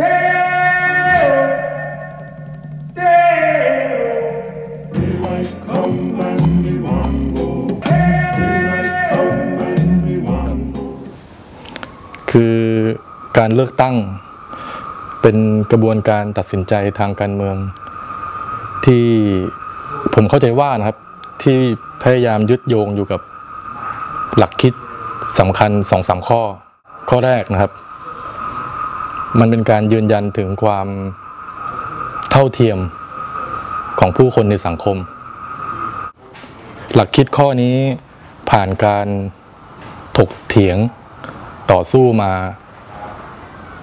คือการเลือกตั้งเป็นกระบวนการตัดสินใจทางการเมือง ที่ผมเข้าใจว่านะครับ ที่พยายามยึดโยงอยู่กับหลักคิดสำคัญสองสามข้อ ข้อแรกนะครับ มันเป็นการยืนยันถึงความเท่าเทียมของผู้คนในสังคม หลักคิดข้อนี้ผ่านการถกเถียงต่อสู้มา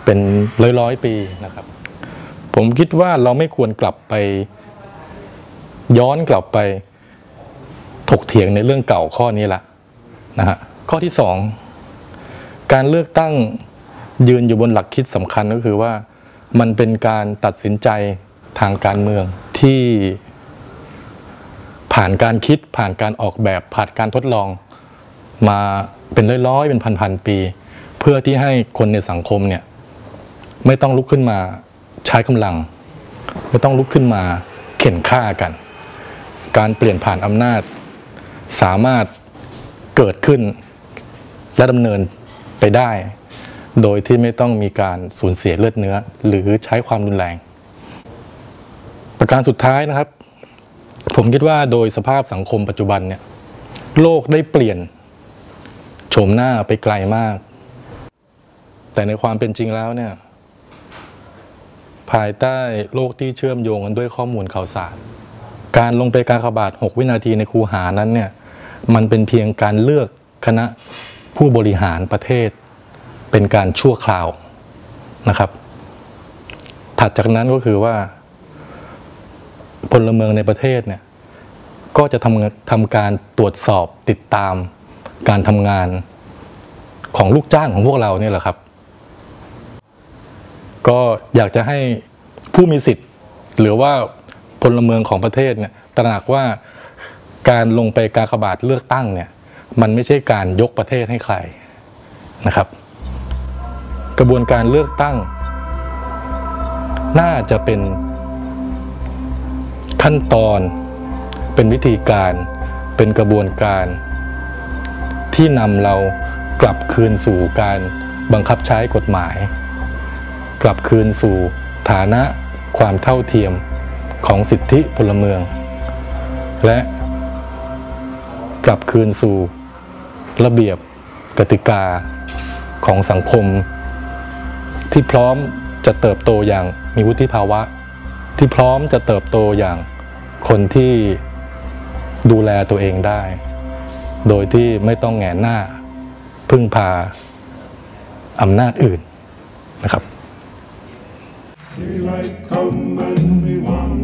เป็นร้อยร้อยปีนะครับ ผมคิดว่าเราไม่ควรกลับไป ย้อนกลับไปถกเถียงในเรื่องเก่าข้อนี้ละนะฮะข้อที่สองการเลือกตั้ง ยืนอยู่บนหลักคิดสำคัญก็คือว่ามันเป็นการตัดสินใจทางการเมืองที่ผ่านการคิดผ่านการออกแบบผ่านการทดลองมาเป็นร้อยๆ เป็นพันๆปี เพื่อที่ให้คนในสังคมเนี่ยไม่ต้องลุกขึ้นมาใช้กำลัง ไม่ต้องลุกขึ้นมาเข็นฆ่ากัน การเปลี่ยนผ่านอำนาจ สามารถเกิดขึ้นและดำเนินไปได้ โดยที่ไม่ต้องมีการสูญเสียเลือดเนื้อ หรือใช้ความรุนแรง ประการสุดท้ายนะครับ ผมคิดว่าโดยสภาพสังคมปัจจุบันเนี่ยโลกได้เปลี่ยนโฉมหน้าไปไกลมาก แต่ในความเป็นจริงแล้วเนี่ยภายใต้โลกที่เชื่อมโยงกันด้วยข้อมูลข่าวสาร การลงไปกากบาท6วินาทีในคูหานั้นเนี่ยมันเป็นเพียงการเลือกคณะผู้บริหารประเทศ เป็นการชั่วคราวนะครับ ถัดจากนั้นก็คือว่า พลเมืองในประเทศเนี่ยก็จะทำทำการตรวจสอบติดตามการทำงานของลูกจ้างของพวกเราเนี่ยแหละครับ ก็อยากจะให้ผู้มีสิทธิ์ หรือว่าพลเมืองของประเทศเนี่ยตระหนักว่าการลงไปกากบาทเลือกตั้งเนี่ย มันไม่ใช่การยกประเทศให้ใครนะครับ กระบวนการเลือกตั้ง น่าจะเป็นขั้นตอนเป็นวิธีการเป็นกระบวนการ ที่นำเรากลับคืนสู่การบังคับใช้กฎหมาย กลับคืนสู่ฐานะความเท่าเทียมของสิทธิพลเมือง และกลับคืนสู่ระเบียบกติกาของสังคม ที่พร้อมจะเติบโตอย่างมีวุฒิภาวะ ที่พร้อมจะเติบโตอย่างคนที่ดูแลตัวเองได้ โดยที่ไม่ต้องแหงนหน้า พึ่งพาอำนาจอื่นนะครับ Daylight come and we want